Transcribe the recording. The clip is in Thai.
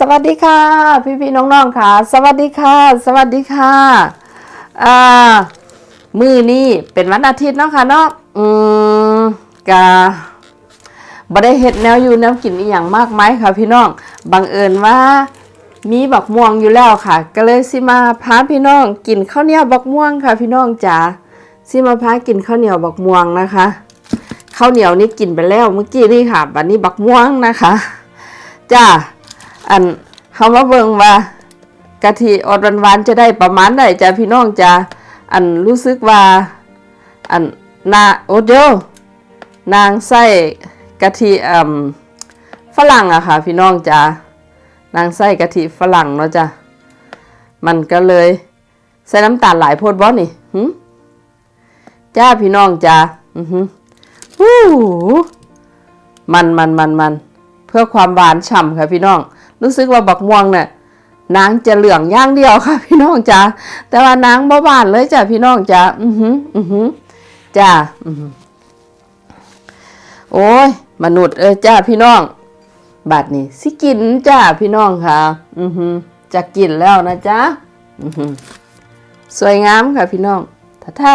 สวัสดีค่ะ พี่พี่ๆน้องๆค่ะ สวัสดีค่ะ สวัสดีค่ะอ่ามือนี้เป็นวันอาทิตย์เนาะค่ะเนาะอืมกะบ่ได้เฮ็ดแนวอยู่แนวกินอีหยังมากมายค่ะ พี่น้องบังเอิญว่ามีบักม่วงอยู่แล้วค่ะ ก็เลยสิมาพาพี่น้องกินข้าวเหนียวบักม่วงค่ะ พี่น้องจ๋าสิมาพากินข้าวเหนียวบักม่วงนะคะข้าวเหนียวนี่กินไปแล้วเมื่อกี้นี่ค่ะบัดนี้บักม่วงนะคะจ้า อันเขามาเบิ่งว่ากะทิอดหวานๆจะได้ประมาณไหนจ้ะพี่น้องจ้ะอันรู้สึกว่าอันนาโอเดนางไส้กะทิอ่ฝรั่งอะค่ะ พี่น้องจ้ะนางไส้กะทิฝรั่งเนาะจ้ะมันก็เลยใส่น้ำตาลหลายโพดบ่นี่หึจ้าพี่น้องจ้ะอือหือฮู้มันมันมันมันเพื่อความหวานฉ่ำค่ะพี่น้อง รู้สึกว่าบักม่วงเนี่ยนางจะเหลืองอย่างเดียวค่ะ พี่น้องจ้าแต่ว่านางบ่หวานเลยจ้ะพี่น้องจ้าอือหืออือหือจ้าอือหือโอ้ยมนุษย์เอ้ยจ้าพี่น้องบัดนี้สิกินจ้าพี่น้องค่ะ อือหือจะกินแล้วนะจ้าอือหือสวยงามค่ะพี่น้องท่าท่า